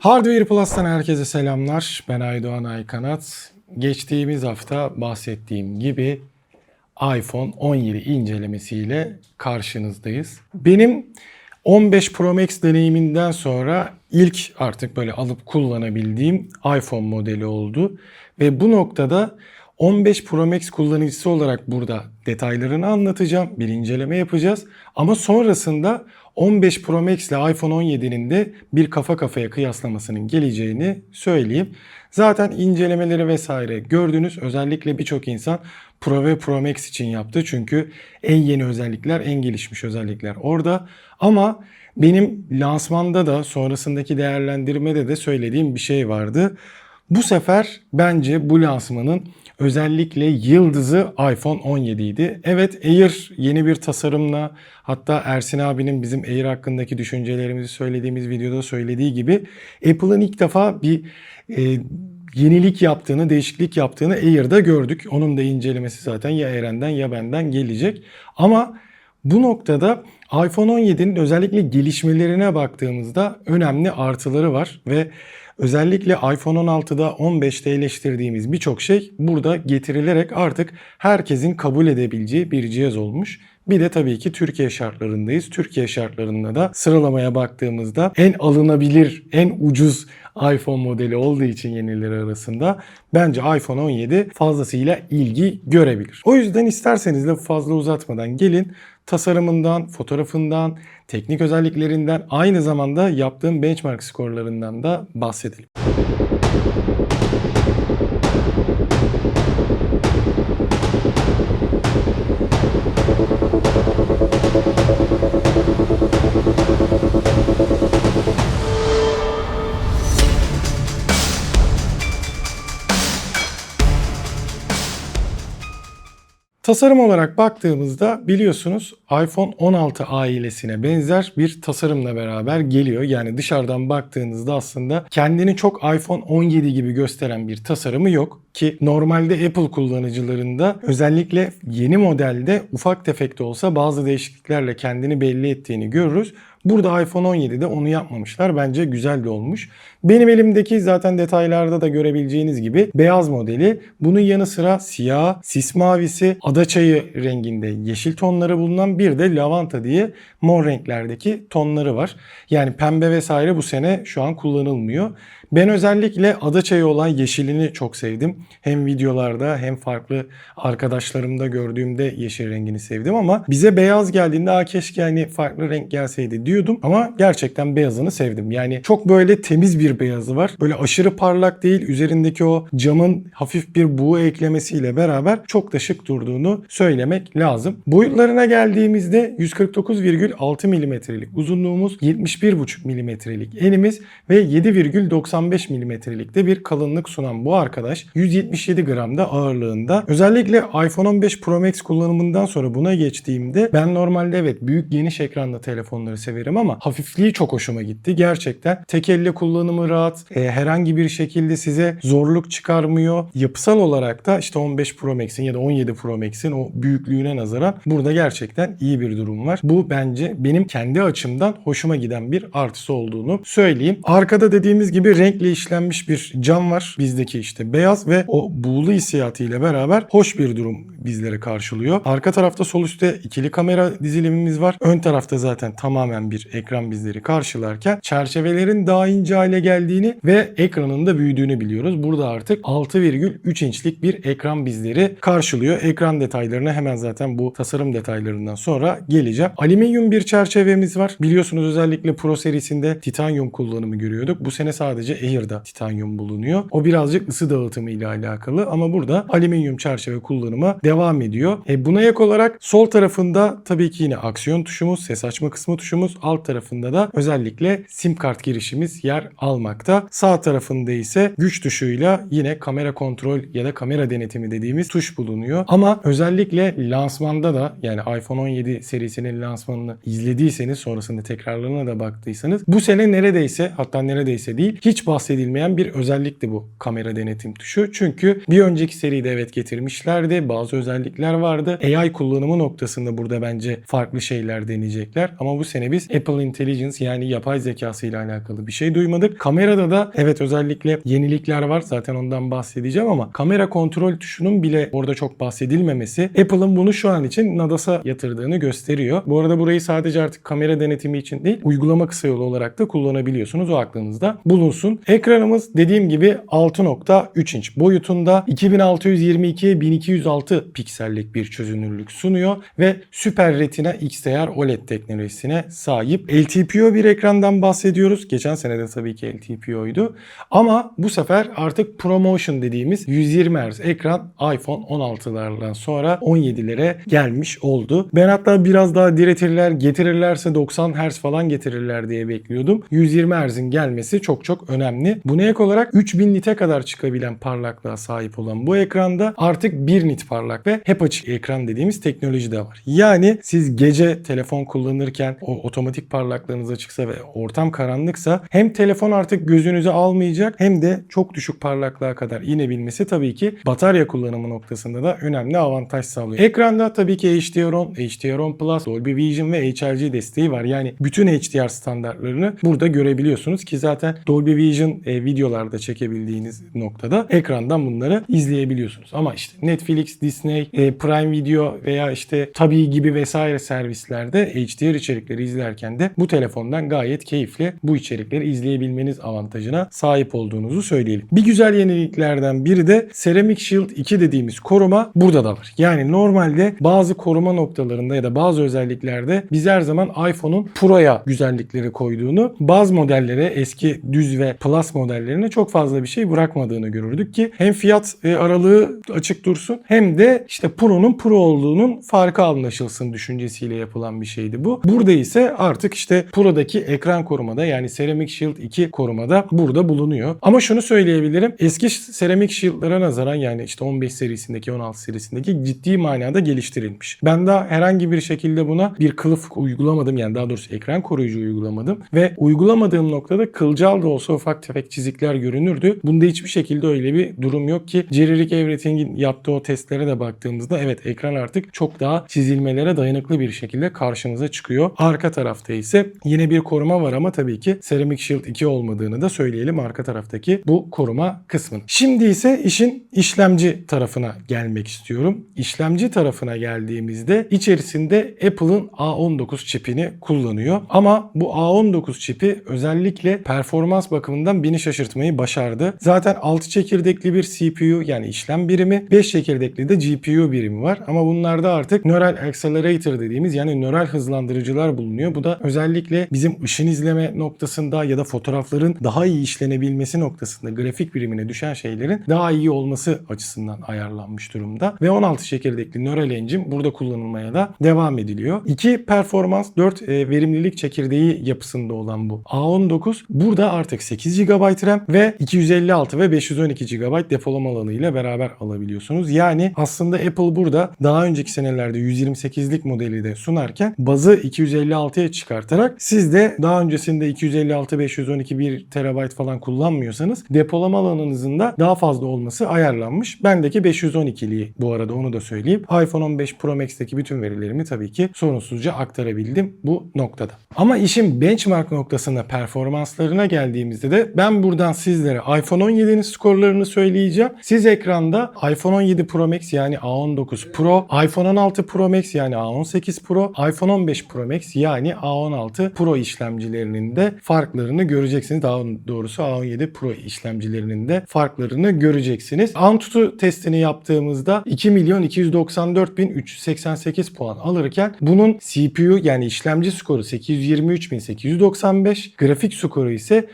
Hardware Plus'tan herkese selamlar. Ben Aydoğan Aykanat. Geçtiğimiz hafta bahsettiğim gibi iPhone 17 incelemesiyle karşınızdayız. Benim 15 Pro Max deneyiminden sonra ilk artık böyle alıp kullanabildiğim iPhone modeli oldu. Ve bu noktada 15 Pro Max kullanıcısı olarak burada detaylarını anlatacağım. Bir inceleme yapacağız. Ama sonrasında 15 Pro Max ile iPhone 17'nin de bir kafa kafaya kıyaslamasının geleceğini söyleyeyim. Zaten incelemeleri vesaire gördünüz. Özellikle birçok insan Pro ve Pro Max için yaptı. Çünkü en yeni özellikler, en gelişmiş özellikler orada. Ama benim lansmanda da sonrasındaki değerlendirmede de söylediğim bir şey vardı. Bu sefer bence bu lansmanın özellikle yıldızı iPhone 17 idi. Evet Air yeni bir tasarımla hatta Ersin abinin bizim Air hakkındaki düşüncelerimizi söylediğimiz videoda söylediği gibi Apple'ın ilk defa bir e, yenilik yaptığını, değişiklik yaptığını Air'da gördük. Onun da incelemesi zaten ya Eren'den ya benden gelecek. Ama bu noktada iPhone 17'nin özellikle gelişmelerine baktığımızda önemli artıları var ve özellikle iPhone 16'da 15'te eleştirdiğimiz birçok şey burada getirilerek artık herkesin kabul edebileceği bir cihaz olmuş. Bir de tabii ki Türkiye şartlarındayız. Türkiye şartlarında da sıralamaya baktığımızda en alınabilir, en ucuz iPhone modeli olduğu için yenileri arasında bence iPhone 17 fazlasıyla ilgi görebilir. O yüzden isterseniz de fazla uzatmadan gelin tasarımından, fotoğrafından, teknik özelliklerinden aynı zamanda yaptığım benchmark skorlarından da bahsedelim. Tasarım olarak baktığımızda biliyorsunuz iPhone 16 ailesine benzer bir tasarımla beraber geliyor. Yani dışarıdan baktığınızda aslında kendini çok iPhone 17 gibi gösteren bir tasarımı yok ki normalde Apple kullanıcılarında özellikle yeni modelde ufak tefek de olsa bazı değişikliklerle kendini belli ettiğini görürüz. Burada iPhone 17'de onu yapmamışlar. Bence güzel de olmuş. Benim elimdeki zaten detaylarda da görebileceğiniz gibi beyaz modeli. Bunun yanı sıra siyah, sis mavisi, adaçayı renginde yeşil tonları bulunan bir de lavanta diye mor renklerdeki tonları var. Yani pembe vesaire bu sene şu an kullanılmıyor. Ben özellikle adaçayı olan yeşilini çok sevdim. Hem videolarda hem farklı arkadaşlarımda gördüğümde yeşil rengini sevdim ama bize beyaz geldiğinde Aa, keşke hani farklı renk gelseydi diyordum ama gerçekten beyazını sevdim. Yani çok böyle temiz bir beyazı var. Böyle aşırı parlak değil. Üzerindeki o camın hafif bir buğu eklemesiyle beraber çok da şık durduğunu söylemek lazım. Boyutlarına geldiğimizde 149,6 milimetrelik uzunluğumuz, 71,5 milimetrelik enimiz ve 7,95 milimetrelikte bir kalınlık sunan bu arkadaş 177 gramda ağırlığında. Özellikle iPhone 15 Pro Max kullanımından sonra buna geçtiğimde ben normalde evet büyük geniş ekranlı telefonları severim ama hafifliği çok hoşuma gitti. Gerçekten tek elle kullanımı rahat. e, herhangi bir şekilde size zorluk çıkarmıyor. Yapısal olarak da işte 15 Pro Max'in ya da 17 Pro Max'in o büyüklüğüne nazaran burada gerçekten iyi bir durum var. Bu bence benim kendi açımdan hoşuma giden bir artısı olduğunu söyleyeyim. Arkada dediğimiz gibi renkle işlenmiş bir cam var. Bizdeki işte beyaz ve o buğulu hissiyatıyla beraber hoş bir durum bizleri karşılıyor. Arka tarafta sol üstte ikili kamera dizilimimiz var. Ön tarafta zaten tamamen bir ekran bizleri karşılarken çerçevelerin daha ince hale geldiğini ve ekranın da büyüdüğünü biliyoruz. Burada artık 6,3 inçlik bir ekran bizleri karşılıyor. Ekran detaylarına hemen zaten bu tasarım detaylarından sonra geleceğim. Alüminyum bir çerçevemiz var. Biliyorsunuz özellikle Pro serisinde titanyum kullanımı görüyorduk. Bu sene sadece Air'da titanyum bulunuyor. O birazcık ısı dağıtımı ile alakalı ama burada alüminyum çerçeve kullanımı devam ediyor. E buna ek olarak sol tarafında tabii ki yine aksiyon tuşumuz, ses açma kısmı tuşumuz, alt tarafında da özellikle sim kart girişimiz yer almakta. Sağ tarafında ise güç tuşuyla yine kamera kontrol ya da kamera denetimi dediğimiz tuş bulunuyor. Ama özellikle lansmanda da yani iPhone 17 serisinin lansmanını izlediyseniz sonrasında tekrarlarına da baktıysanız bu sene neredeyse hatta neredeyse değil hiç bahsedilmeyen bir özellikti bu kamera denetim tuşu. Çünkü bir önceki seride evet getirmişlerdi. Bazı özellikler vardı. AI kullanımı noktasında burada bence farklı şeyler deneyecekler. Ama bu sene biz Apple Intelligence yani yapay zekası ile alakalı bir şey duymadık. Kamerada da evet özellikle yenilikler var. Zaten ondan bahsedeceğim ama kamera kontrol tuşunun bile orada çok bahsedilmemesi Apple'ın bunu şu an için Nadas'a yatırdığını gösteriyor. Bu arada burayı sadece artık kamera denetimi için değil uygulama kısa yolu olarak da kullanabiliyorsunuz. O aklınızda bulunsun. Ekranımız dediğim gibi 6.3 inç boyutunda 2622'ye 1206 piksellik bir çözünürlük sunuyor ve Super Retina XDR OLED teknolojisine sahip. LTPO bir ekrandan bahsediyoruz. Geçen sene de tabii ki LTPO'ydu. Ama bu sefer artık ProMotion dediğimiz 120 Hz ekran iPhone 16'lardan sonra 17'lere gelmiş oldu. Ben hatta biraz daha diretirler, getirirlerse 90 Hz falan getirirler diye bekliyordum. 120 Hz'in gelmesi çok çok önemli. Buna ek olarak 3000 nite kadar çıkabilen parlaklığa sahip olan bu ekranda artık 1 nit parlak ve hep açık ekran dediğimiz teknoloji de var. Yani siz gece telefon kullanırken o otomatik parlaklığınız açıksa ve ortam karanlıksa hem telefon artık gözünüzü almayacak hem de çok düşük parlaklığa kadar inebilmesi tabii ki batarya kullanımı noktasında da önemli avantaj sağlıyor. Ekranda tabii ki HDR10, HDR10 Plus, Dolby Vision ve HRG desteği var. Yani bütün HDR standartlarını burada görebiliyorsunuz ki zaten Dolby Vision e, videolarda çekebildiğiniz noktada ekrandan bunları izleyebiliyorsunuz. Ama işte Netflix, Disney, e, Prime Video veya işte Tabii gibi vesaire servislerde HDR içerikleri izlerken de bu telefondan gayet keyifli bu içerikleri izleyebilmeniz avantajına sahip olduğunuzu söyleyelim. Bir güzel yeniliklerden biri de Ceramic Shield 2 dediğimiz koruma burada da var. Yani normalde bazı koruma noktalarında ya da bazı özelliklerde biz her zaman iPhone'un Pro'ya güzellikleri koyduğunu, bazı modellere eski düz ve Plus modellerine çok fazla bir şey bırakmadığını görürdük ki hem fiyat e, aralığı açık dursun hem de işte Pro'nun Pro olduğunun farkı anlaşılsın düşüncesiyle yapılan bir şeydi bu. Burada ise artık işte Pro'daki ekran korumada yani Ceramic Shield 2 korumada burada bulunuyor. Ama şunu söyleyebilirim. Eski Ceramic Shield'lara nazaran yani işte 15 serisindeki 16 serisindeki ciddi manada geliştirilmiş. Ben daha herhangi bir şekilde buna bir kılıf uygulamadım. Yani daha doğrusu ekran koruyucu uygulamadım. Ve uygulamadığım noktada kılcal da olsa ufak tefek çizikler görünürdü. Bunda hiçbir şekilde öyle bir durum yok ki Jerry Rick Everything'in yaptığı o testlere de baktığımızda evet ekran artık çok daha çizilmelere dayanıklı bir şekilde karşımıza çıkıyor. Arka tarafta ise yine bir koruma var ama tabii ki Ceramic Shield 2 olmadığını da söyleyelim arka taraftaki bu koruma kısmını. Şimdi ise işin işlemci tarafına gelmek istiyorum. İşlemci tarafına geldiğimizde içerisinde Apple'ın A19 çipini kullanıyor. Ama bu A19 çipi özellikle performans bakımından beni şaşırtmayı başardı. Zaten 6 çekirdekli bir CPU yani işlem birimi, 5 çekirdekli de GPU birimi var. Ama bunlarda artık Neural Accelerator dediğimiz yani nöral hızlandırıcılar bulunuyor. Bu da özellikle bizim ışın izleme noktasında ya da fotoğrafların daha iyi işlenebilmesi noktasında grafik birimine düşen şeylerin daha iyi olması açısından ayarlanmış durumda. Ve 16 çekirdekli Neural Engine burada kullanılmaya da devam ediliyor. 2 performans 4 e, verimlilik çekirdeği yapısında olan bu A19 burada artık 8 GB RAM ve 256 ve 512 GB depolama alanı ile beraber alabiliyorsunuz. Yani aslında Apple burada daha önceki senelerde 128'lik modeli de sunarken bazı 256'ya çıkartarak siz de daha öncesinde 256 512 1 TB falan kullanmıyorsanız depolama alanınızın da daha fazla olması ayarlanmış. Bendeki 512'liği bu arada onu da söyleyeyim. iPhone 15 Pro Max'teki bütün verilerimi tabii ki sorunsuzca aktarabildim bu noktada. Ama işin benchmark noktasına performanslarına geldiğimizde de ben buradan sizlere iPhone 17'nin skorlarını söyleyeceğim. Siz ekranda iPhone 17 Pro Max yani A19 Pro, iPhone 16 Pro Max yani A18 Pro, iPhone 15 Pro Max yani A16 Pro işlemcilerinin de farklarını göreceksiniz. Daha doğrusu A17 Pro işlemcilerinin de farklarını göreceksiniz. Antutu testini yaptığımızda 2 milyon 294 bin 388 puan alırken bunun CPU yani işlemci skoru 823.895, grafik skoru ise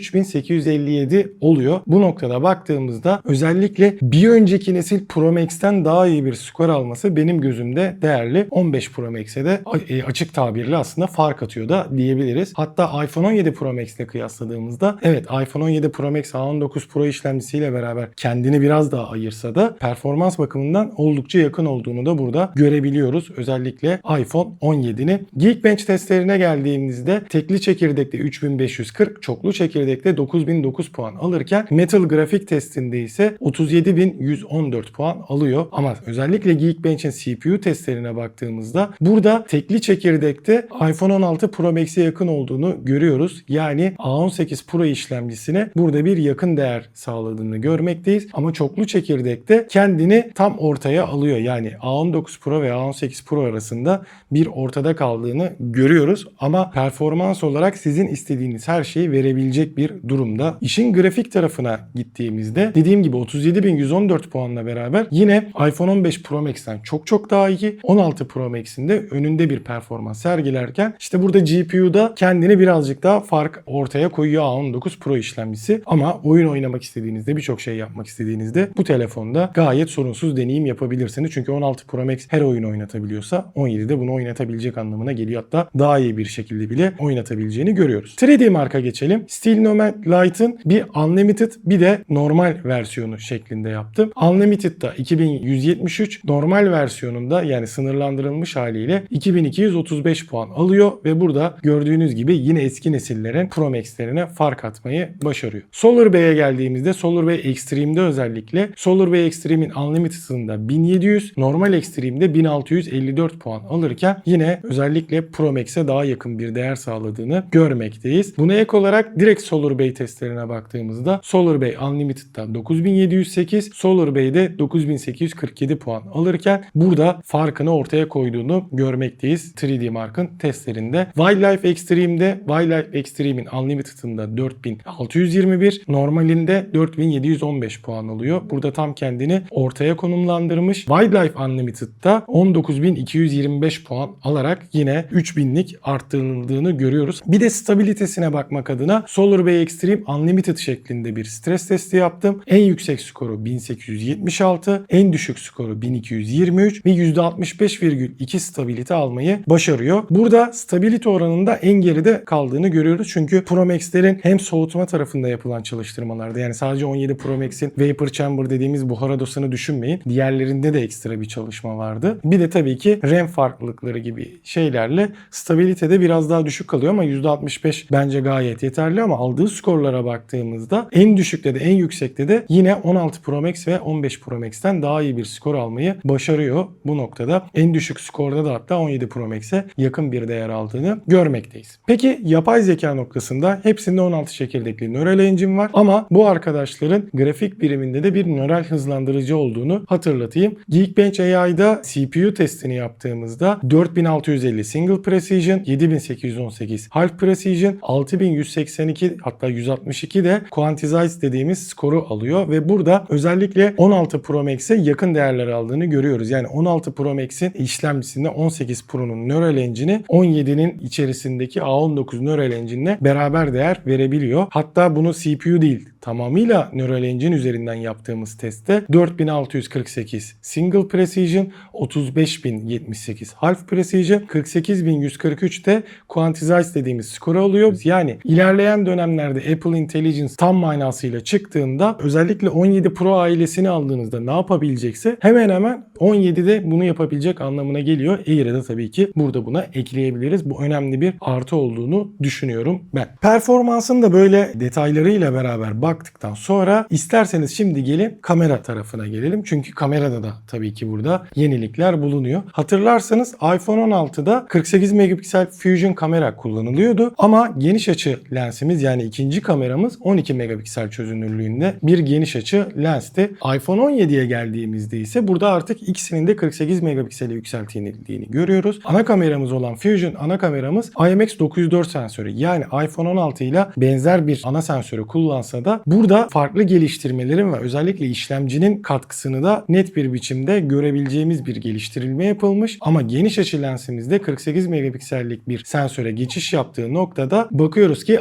803.857 oluyor. Bu noktada baktığımızda özellikle bir önceki nesil Pro Max'ten daha iyi bir skor alması benim gözümde değerli. 15 Pro Max'e de e, açık tabirle aslında fark atıyor da diyebiliriz. Hatta iPhone 17 Pro Max ile kıyasladığımızda evet iPhone 17 Pro Max A19 Pro işlemcisiyle beraber kendini biraz daha ayırsa da performans bakımından oldukça yakın olduğunu da burada görebiliyoruz. Özellikle iPhone 17'ni. Geekbench testlerine geldiğimizde tekli çekirdekte 3540, çoklu çekirdekte 9009 puan alırken Metal Grafik testinde ise 37114 puan alıyor. Ama özellikle Geekbench'in CPU testlerine baktığımızda burada tekli çekirdekte iPhone 16 Pro Max'e yakın olduğunu görüyoruz. Yani A18 Pro işlemcisine burada bir yakın değer sağladığını görmekteyiz. Ama çoklu çekirdekte kendini tam ortaya alıyor. Yani A19 Pro ve A18 Pro arasında bir ortada kaldığını görüyoruz. Ama performans olarak sizin istediğiniz her şeyi verebilecek bir durumda. İşin grafik tarafına gittiğimizde dediğim gibi 37.114 puanla beraber yine iPhone 15 Pro Max'ten çok çok daha iyi. 16 Pro Max'in de önünde bir performans sergilerken işte burada GPU'da kendini birazcık daha fark ortaya koyuyor A19 Pro işlemcisi. Ama oyun oynamak istediğinizde birçok şey yapmak istediğinizde bu telefonda gayet sorunsuz deneyim yapabilirsiniz. Çünkü 16 Pro Max her oyun oynatabiliyorsa 17'de bunu oynatabilecek anlamına geliyor. Hatta daha iyi bir şekilde bile oynatabileceğini görüyoruz. 3D marka geçelim. Steel Nomad Lite'ın bir Unlimited bir de normal versiyonu şeklinde yaptım. Unlimited'da 2173, normal versiyonunda yani sınırlandırılmış haliyle 2235 puan alıyor ve burada gördüğünüz gibi yine eski nesillerin Pro Max'lerine fark atmayı başarıyor. Solar Bay'e geldiğimizde Solar Bay Extreme'de özellikle Solar Bay Extreme'in Unlimited'ında 1700, normal Extreme'de 1654 puan alırken yine özellikle Pro Max'e daha yakın bir değer sağladığını görmekteyiz. Buna ek olarak direkt Solar Bay testlerine baktığımızda Solar Bay Unlimited'da 9708, Solar Bay'de 9847 puan alırken burada farkını ortaya koyduğunu görmekteyiz 3D Mark'ın testlerinde. Wildlife Extreme'de Wildlife Extreme'in Unlimited'ında 4621, normalinde 4715 puan alıyor. Burada tam kendini ortaya konumlandırmış. Wildlife Unlimited'da 19225 puan alarak yine 3000'lik arttırıldığını görüyoruz. Bir de stabilitesine bakmak adına Solar Bay Extreme Unlimited şeklinde bir stres testi yaptım. En yüksek skoru 1876, en düşük skoru 1223 ve %65,2 stabilite almayı başarıyor. Burada stabilite oranında en geride kaldığını görüyoruz. Çünkü Pro Max'lerin hem soğutma tarafında yapılan çalıştırmalarda yani sadece 17 Pro Max'in Vapor Chamber dediğimiz buhar odasını düşünmeyin. Diğerlerinde de ekstra bir çalışma vardı. Bir de tabii ki RAM farklılıkları gibi şeylerle stabilitede biraz daha düşük kalıyor ama %65 bence gayet yeterli ama aldığı skorlara baktığımızda en düşükte de en yüksekte de yine 16 Pro Max ve 15 Pro Max'ten daha iyi bir skor almayı başarıyor bu noktada. En düşük skorda da hatta 17 Pro Max'e yakın bir değer aldığını görmekteyiz. Peki yapay zeka noktasında hepsinde 16 çekirdekli Neural Engine var ama bu arkadaşların grafik biriminde de bir nöral hızlandırıcı olduğunu hatırlatayım. Geekbench AI'da CPU testini yaptığımızda 4650 Single Precision, 7818 Half Precision, 6182 hatta 162 de Quantized dediğimiz skoru alıyor ve burada özellikle 16 Pro Max'e yakın değerler aldığını görüyoruz. Yani 16 Pro Max'in işlemcisinde 18 Pro'nun Neural Engine'i 17'nin içerisindeki A19 Neural Engine'le beraber değer verebiliyor. Hatta bunu CPU değil tamamıyla Neural Engine üzerinden yaptığımız testte 4648 Single Precision, 35078 Half Precision, 48143 de Quantized dediğimiz skor alıyor. Yani ilerleyen dönemlerde Apple Intelligence tam manasıyla çıktığında özellikle 17 Pro ailesini aldığınızda ne yapabilecekse hemen hemen 17'de bunu yapabilecek anlamına geliyor. Air'e de tabii ki burada buna ekleyebiliriz. Bu önemli bir artı olduğunu düşünüyorum ben. Performansın da böyle detaylarıyla beraber baktıktan sonra isterseniz şimdi gelin kamera tarafına gelelim. Çünkü kamerada da tabii ki burada yenilikler bulunuyor. Hatırlarsanız iPhone 16'da 48 megapiksel Fusion kamera kullanılıyordu. Ama geniş açı lensimiz yani ikinci kameramız 12 megapiksel çözünürlüğünde bir geniş açı lensti. iPhone 17'ye geldiğimizde ise burada artık ikisinin de 48 megapiksele yükseltildiğini görüyoruz. Ana kameramız olan Fusion ana kameramız IMX904 sensörü. Yani iPhone 16 ile benzer bir ana sensörü kullansa da burada farklı geliştirmelerin ve özellikle işlemcinin katkısını da net bir biçimde görebileceğimiz bir geliştirilme yapılmış. Ama geniş açı lensimizde 48 megapiksellik bir sensöre geçiş yaptığı noktada bakıyoruz ki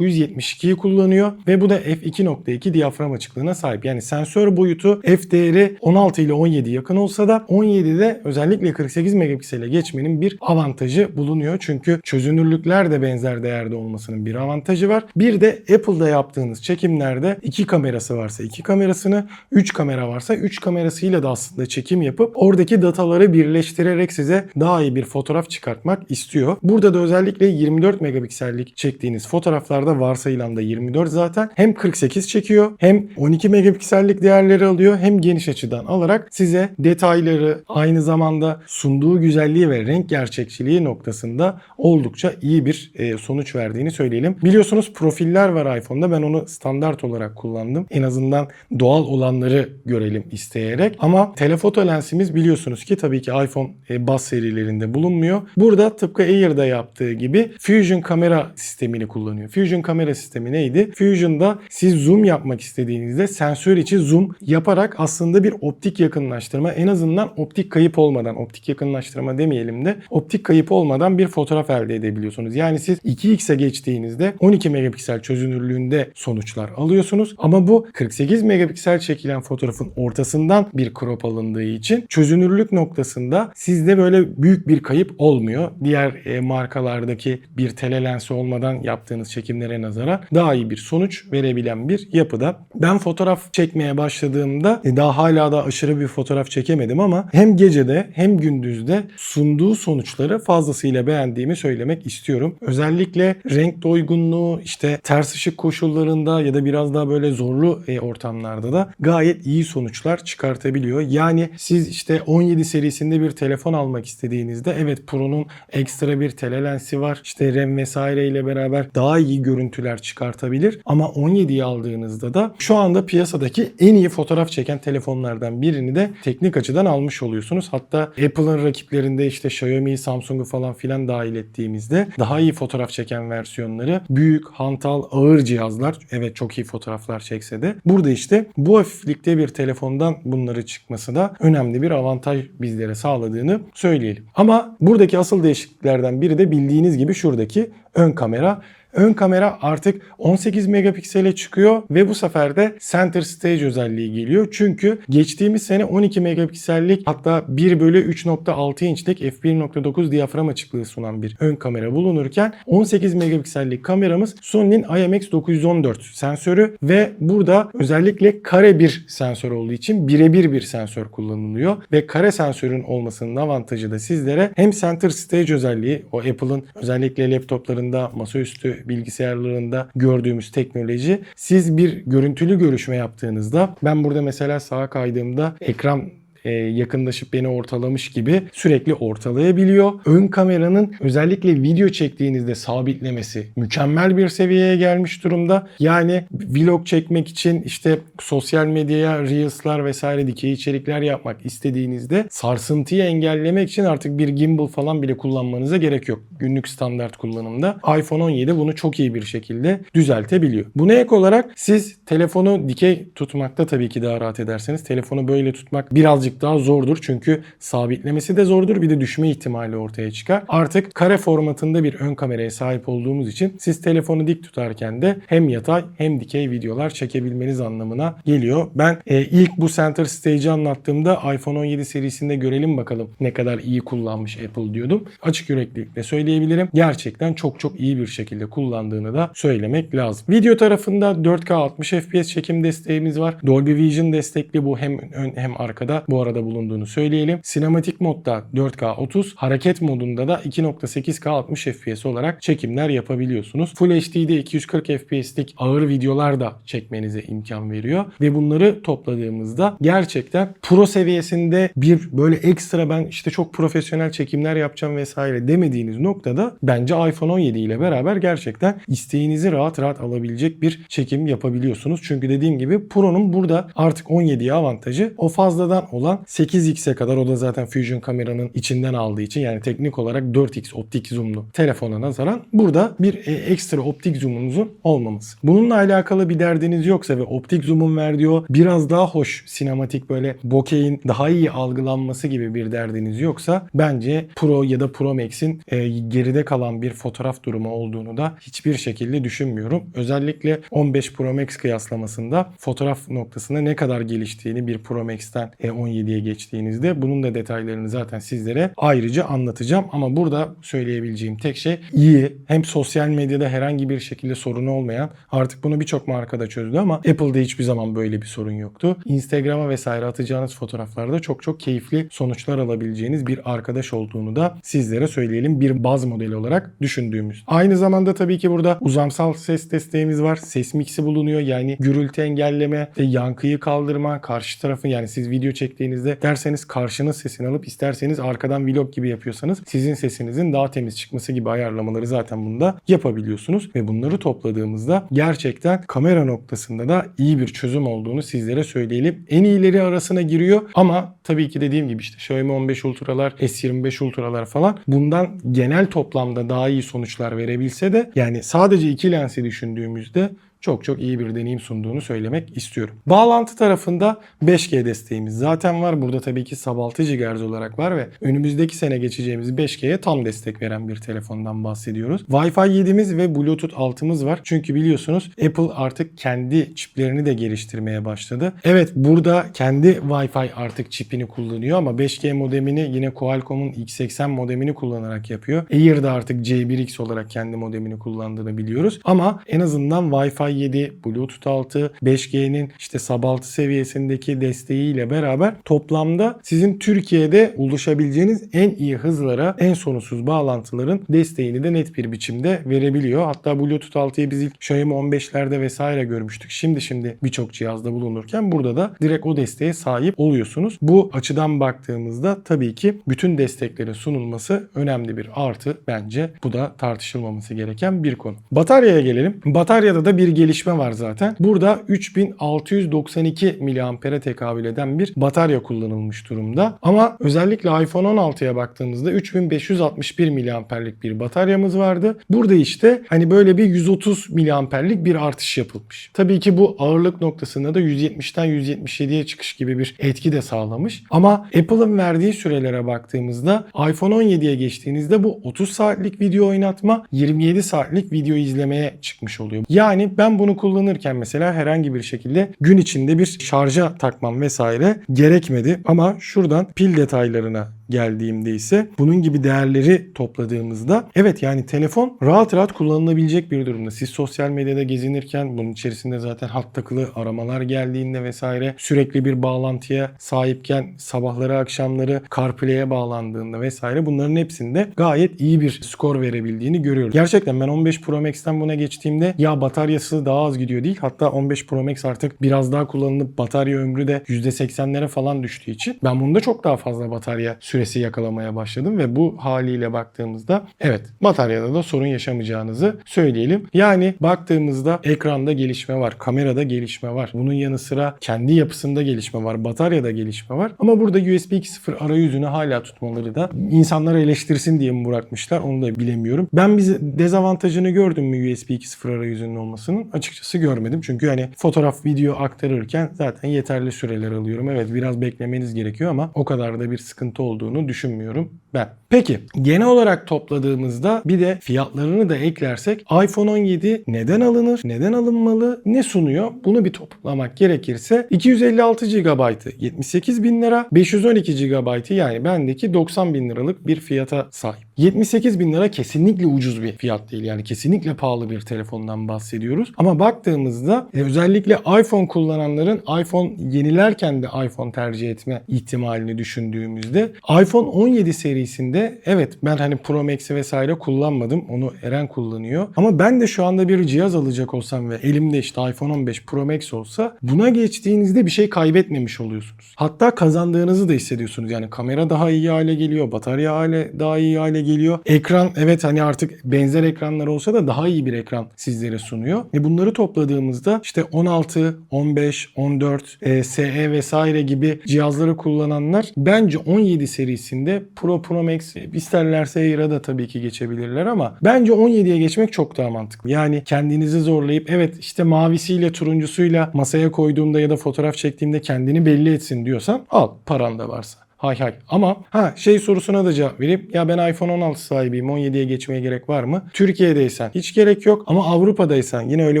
IMX972'yi kullanıyor ve bu da f2.2 diyafram açıklığına sahip. Yani sensör boyutu f değeri 16 ile 17 yakın olsa da 17'de özellikle 48 megapiksele geçmenin bir avantajı bulunuyor. Çünkü çözünürlükler de benzer değerde olmasının bir avantajı var. Bir de Apple'da yaptığınız çekimlerde iki kamerası varsa iki kamerasını, 3 kamera varsa 3 kamerasıyla da aslında çekim yapıp oradaki dataları birleştirerek size daha iyi bir fotoğraf çıkartmak istiyor. Burada da özellikle 24 megapiksellik çektiğiniz fotoğraflarda varsayılan da 24 zaten hem 48 çekiyor hem 12 megapiksellik değerleri alıyor hem geniş açıdan alarak size detayları aynı zamanda sunduğu güzelliği ve renk gerçekçiliği noktasında oldukça iyi bir e, sonuç verdiğini söyleyelim. Biliyorsunuz profiller var iPhone'da. Ben onu standart olarak kullandım. En azından doğal olanları görelim isteyerek. Ama telefoto lensimiz biliyorsunuz ki tabii ki iPhone e, bas serilerinde bulunmuyor. Burada tıpkı Air'da yaptığı gibi Fusion kamera sistemini kullanıyor. Fusion kamera sistemi neydi? Fusion'da siz zoom yapmak istediğinizde sensör içi zoom yaparak aslında bir optik yakınlaştırma en azından optik kayıp olmadan optik yakınlaştırma demeyelim de optik kayıp olmadan bir fotoğraf elde edebiliyorsunuz. Yani siz 2x'e geçtiğinizde 12 megapiksel çözünürlüğünde sonuçlar alıyorsunuz. Ama bu 48 megapiksel çekilen fotoğrafın ortasından bir crop alındığı için çözünürlük noktasında sizde böyle büyük bir kayıp olmuyor. Diğer e, markalardaki bir telelensi olmadan yaptığınız çekimlere nazara daha iyi bir sonuç verebilen bir yapıda. Ben fotoğraf çekmeye başladığımda e, daha hala da aşırı bir fotoğraf çekemedim ama hem gecede hem gündüzde sunduğu sonuçları fazlasıyla beğendiğimi söylemek istiyorum. Özellikle renk doygunluğu işte ters ışık koşullarında ya da biraz daha böyle zorlu e, ortamlarda da gayet iyi sonuçlar çıkartabiliyor. Yani siz işte 17 serisinde bir telefon almak istediğinizde evet Pro'nun ekstra bir telelensi var. İşte RAM vesaire ile beraber daha iyi görüntüler çıkartabilir. Ama 17'yi aldığınızda da şu anda piyasadaki en iyi fotoğraf çeken telefonlardan birini de teknik açıdan almış oluyorsunuz. Hatta Apple'ın rakiplerinde işte Xiaomi, Samsung'u falan filan dahil ettiğimizde daha iyi fotoğraf çeken versiyonları büyük, hantal, ağır cihazlar evet çok iyi fotoğraflar çekse de burada işte bu hafiflikte bir telefondan bunları çıkması da önemli bir avantaj bizlere sağladığını söyleyelim. Ama buradaki asıl değişikliklerden biri de bildiğiniz gibi şuradaki ön kamera. Ön kamera artık 18 megapiksele çıkıyor ve bu sefer de center stage özelliği geliyor. Çünkü geçtiğimiz sene 12 megapiksellik hatta 1 bölü 3.6 inçlik f1.9 diyafram açıklığı sunan bir ön kamera bulunurken 18 megapiksellik kameramız Sony'nin IMX914 sensörü ve burada özellikle kare bir sensör olduğu için birebir bir sensör kullanılıyor ve kare sensörün olmasının avantajı da sizlere hem center stage özelliği o Apple'ın özellikle laptoplarında masaüstü bilgisayarlarında gördüğümüz teknoloji. Siz bir görüntülü görüşme yaptığınızda ben burada mesela sağa kaydığımda ekran e, yakınlaşıp beni ortalamış gibi sürekli ortalayabiliyor. Ön kameranın özellikle video çektiğinizde sabitlemesi mükemmel bir seviyeye gelmiş durumda. Yani vlog çekmek için işte sosyal medyaya reels'lar vesaire dikey içerikler yapmak istediğinizde sarsıntıyı engellemek için artık bir gimbal falan bile kullanmanıza gerek yok. Günlük standart kullanımda iPhone 17 bunu çok iyi bir şekilde düzeltebiliyor. Buna ek olarak siz telefonu dikey tutmakta tabii ki daha rahat ederseniz telefonu böyle tutmak birazcık daha zordur. Çünkü sabitlemesi de zordur. Bir de düşme ihtimali ortaya çıkar. Artık kare formatında bir ön kameraya sahip olduğumuz için siz telefonu dik tutarken de hem yatay hem dikey videolar çekebilmeniz anlamına geliyor. Ben e, ilk bu center stage'i anlattığımda iPhone 17 serisinde görelim bakalım ne kadar iyi kullanmış Apple diyordum. Açık yüreklilikle söyleyebilirim. Gerçekten çok çok iyi bir şekilde kullandığını da söylemek lazım. Video tarafında 4K 60 FPS çekim desteğimiz var. Dolby Vision destekli bu hem ön hem arkada. Bu arada bulunduğunu söyleyelim. Sinematik modda 4K 30, hareket modunda da 2.8K 60 FPS olarak çekimler yapabiliyorsunuz. Full HD'de 240 FPS'lik ağır videolar da çekmenize imkan veriyor ve bunları topladığımızda gerçekten pro seviyesinde bir böyle ekstra ben işte çok profesyonel çekimler yapacağım vesaire demediğiniz noktada bence iPhone 17 ile beraber gerçekten isteğinizi rahat rahat alabilecek bir çekim yapabiliyorsunuz. Çünkü dediğim gibi Pro'nun burada artık 17'ye avantajı o fazladan olan 8x'e kadar o da zaten Fusion kameranın içinden aldığı için yani teknik olarak 4x optik zoomlu telefona nazaran burada bir e, ekstra optik zoomunuzun olmaması. Bununla alakalı bir derdiniz yoksa ve optik zoom'un verdiği o biraz daha hoş sinematik böyle bokeh'in daha iyi algılanması gibi bir derdiniz yoksa bence Pro ya da Pro Max'in e, geride kalan bir fotoğraf durumu olduğunu da hiçbir şekilde düşünmüyorum. Özellikle 15 Pro Max kıyaslamasında fotoğraf noktasında ne kadar geliştiğini bir Pro Max'ten e, 17'ye geçtiğinizde bunun da detaylarını zaten sizlere ayrıca anlatacağım. Ama burada söyleyebileceğim tek şey iyi. Hem sosyal medyada herhangi bir şekilde sorunu olmayan artık bunu birçok markada çözdü ama Apple'da hiçbir zaman böyle bir sorun yoktu. Instagram'a vesaire atacağınız fotoğraflarda çok çok keyifli sonuçlar alabileceğiniz bir arkadaş olduğunu da sizlere söyleyelim. Bir baz modeli olarak düşündüğümüz. Aynı zamanda tabii ki burada uzamsal ses desteğimiz var. Ses mixi bulunuyor. Yani gürültü engelleme, ve yankıyı kaldırma, karşı tarafın yani siz video çektiğiniz istediğinizde derseniz karşınız sesini alıp isterseniz arkadan vlog gibi yapıyorsanız sizin sesinizin daha temiz çıkması gibi ayarlamaları zaten bunda yapabiliyorsunuz ve bunları topladığımızda gerçekten kamera noktasında da iyi bir çözüm olduğunu sizlere söyleyelim. En iyileri arasına giriyor ama tabii ki dediğim gibi işte Xiaomi 15 Ultra'lar, S25 Ultra'lar falan bundan genel toplamda daha iyi sonuçlar verebilse de yani sadece iki lensi düşündüğümüzde çok çok iyi bir deneyim sunduğunu söylemek istiyorum. Bağlantı tarafında 5G desteğimiz zaten var. Burada tabii ki sub 6 GHz olarak var ve önümüzdeki sene geçeceğimiz 5G'ye tam destek veren bir telefondan bahsediyoruz. Wi-Fi 7'miz ve Bluetooth 6'mız var. Çünkü biliyorsunuz Apple artık kendi çiplerini de geliştirmeye başladı. Evet burada kendi Wi-Fi artık çipini kullanıyor ama 5G modemini yine Qualcomm'un X80 modemini kullanarak yapıyor. Air de artık C1X olarak kendi modemini kullandığını biliyoruz. Ama en azından Wi-Fi Wi-Fi 7, Bluetooth 6, 5G'nin işte sub 6 seviyesindeki desteğiyle beraber toplamda sizin Türkiye'de ulaşabileceğiniz en iyi hızlara, en sorunsuz bağlantıların desteğini de net bir biçimde verebiliyor. Hatta Bluetooth 6'yı biz ilk Xiaomi 15'lerde vesaire görmüştük. Şimdi şimdi birçok cihazda bulunurken burada da direkt o desteğe sahip oluyorsunuz. Bu açıdan baktığımızda tabii ki bütün desteklerin sunulması önemli bir artı bence. Bu da tartışılmaması gereken bir konu. Bataryaya gelelim. Bataryada da bir gelişme var zaten. Burada 3692 miliampere tekabül eden bir batarya kullanılmış durumda. Ama özellikle iPhone 16'ya baktığımızda 3561 miliamperlik bir bataryamız vardı. Burada işte hani böyle bir 130 miliamperlik bir artış yapılmış. Tabii ki bu ağırlık noktasında da 170'ten 177'ye çıkış gibi bir etki de sağlamış. Ama Apple'ın verdiği sürelere baktığımızda iPhone 17'ye geçtiğinizde bu 30 saatlik video oynatma 27 saatlik video izlemeye çıkmış oluyor. Yani ben bunu kullanırken mesela herhangi bir şekilde gün içinde bir şarja takmam vesaire gerekmedi. Ama şuradan pil detaylarına geldiğimde ise bunun gibi değerleri topladığımızda evet yani telefon rahat rahat kullanılabilecek bir durumda. Siz sosyal medyada gezinirken bunun içerisinde zaten hat takılı aramalar geldiğinde vesaire sürekli bir bağlantıya sahipken sabahları akşamları CarPlay'e bağlandığında vesaire bunların hepsinde gayet iyi bir skor verebildiğini görüyoruz. Gerçekten ben 15 Pro Max'ten buna geçtiğimde ya bataryası daha az gidiyor değil hatta 15 Pro Max artık biraz daha kullanılıp batarya ömrü de %80'lere falan düştüğü için ben bunda çok daha fazla batarya süresi yakalamaya başladım ve bu haliyle baktığımızda evet bataryada da sorun yaşamayacağınızı söyleyelim. Yani baktığımızda ekranda gelişme var, kamerada gelişme var. Bunun yanı sıra kendi yapısında gelişme var, bataryada gelişme var. Ama burada USB 2.0 arayüzünü hala tutmaları da insanları eleştirsin diye mi bırakmışlar onu da bilemiyorum. Ben bir dezavantajını gördüm mü USB 2.0 arayüzünün olmasının? Açıkçası görmedim. Çünkü hani fotoğraf, video aktarırken zaten yeterli süreler alıyorum. Evet biraz beklemeniz gerekiyor ama o kadar da bir sıkıntı olduğunu düşünmüyorum ben. Peki genel olarak topladığımızda bir de fiyatlarını da eklersek iPhone 17 neden alınır? Neden alınmalı? Ne sunuyor? Bunu bir toplamak gerekirse 256 GB'ı 78 bin lira, 512 GB'ı yani bendeki 90 bin liralık bir fiyata sahip. 78 bin lira kesinlikle ucuz bir fiyat değil. Yani kesinlikle pahalı bir telefondan bahsediyoruz. Ama baktığımızda e, özellikle iPhone kullananların iPhone yenilerken de iPhone tercih etme ihtimalini düşündüğümüzde iPhone 17 serisinde evet ben hani Pro Max'i vesaire kullanmadım. Onu Eren kullanıyor. Ama ben de şu anda bir cihaz alacak olsam ve elimde işte iPhone 15 Pro Max olsa buna geçtiğinizde bir şey kaybetmemiş oluyorsunuz. Hatta kazandığınızı da hissediyorsunuz. Yani kamera daha iyi hale geliyor. Batarya hale daha iyi hale geliyor. Ekran evet hani artık benzer ekranlar olsa da daha iyi bir ekran sizlere sunuyor. E bunları topladığımızda işte 16, 15, 14, e, SE vesaire gibi cihazları kullananlar bence 17 serisinde Pro Pro Max e, isterlerse Air'a da tabii ki geçebilirler ama bence 17'ye geçmek çok daha mantıklı. Yani kendinizi zorlayıp evet işte mavisiyle turuncusuyla masaya koyduğumda ya da fotoğraf çektiğimde kendini belli etsin diyorsan al paran da varsa. Hay hay. Ama ha şey sorusuna da cevap vereyim. Ya ben iPhone 16 sahibiyim. 17'ye geçmeye gerek var mı? Türkiye'deysen hiç gerek yok. Ama Avrupa'daysan yine öyle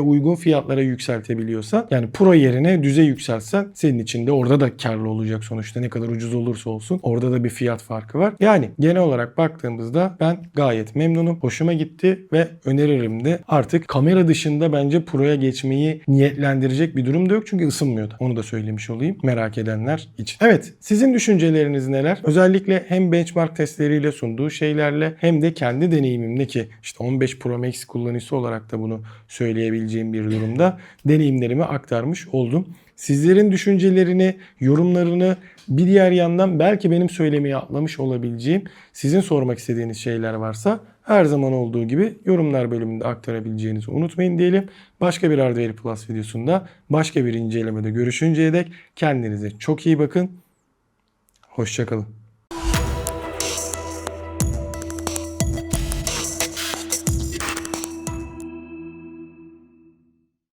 uygun fiyatlara yükseltebiliyorsan yani Pro yerine düze yükseltsen senin için de orada da karlı olacak sonuçta. Ne kadar ucuz olursa olsun. Orada da bir fiyat farkı var. Yani genel olarak baktığımızda ben gayet memnunum. Hoşuma gitti ve öneririm de. Artık kamera dışında bence Pro'ya geçmeyi niyetlendirecek bir durum da yok. Çünkü ısınmıyordu. Onu da söylemiş olayım. Merak edenler için. Evet. Sizin düşünceleriniz düşünceleriniz neler? Özellikle hem benchmark testleriyle sunduğu şeylerle hem de kendi deneyimimdeki işte 15 Pro Max kullanıcısı olarak da bunu söyleyebileceğim bir durumda deneyimlerimi aktarmış oldum. Sizlerin düşüncelerini, yorumlarını bir diğer yandan belki benim söylemeyi atlamış olabileceğim sizin sormak istediğiniz şeyler varsa her zaman olduğu gibi yorumlar bölümünde aktarabileceğinizi unutmayın diyelim. Başka bir Hardware Plus videosunda başka bir incelemede görüşünceye dek kendinize çok iyi bakın. Hoşçakalın.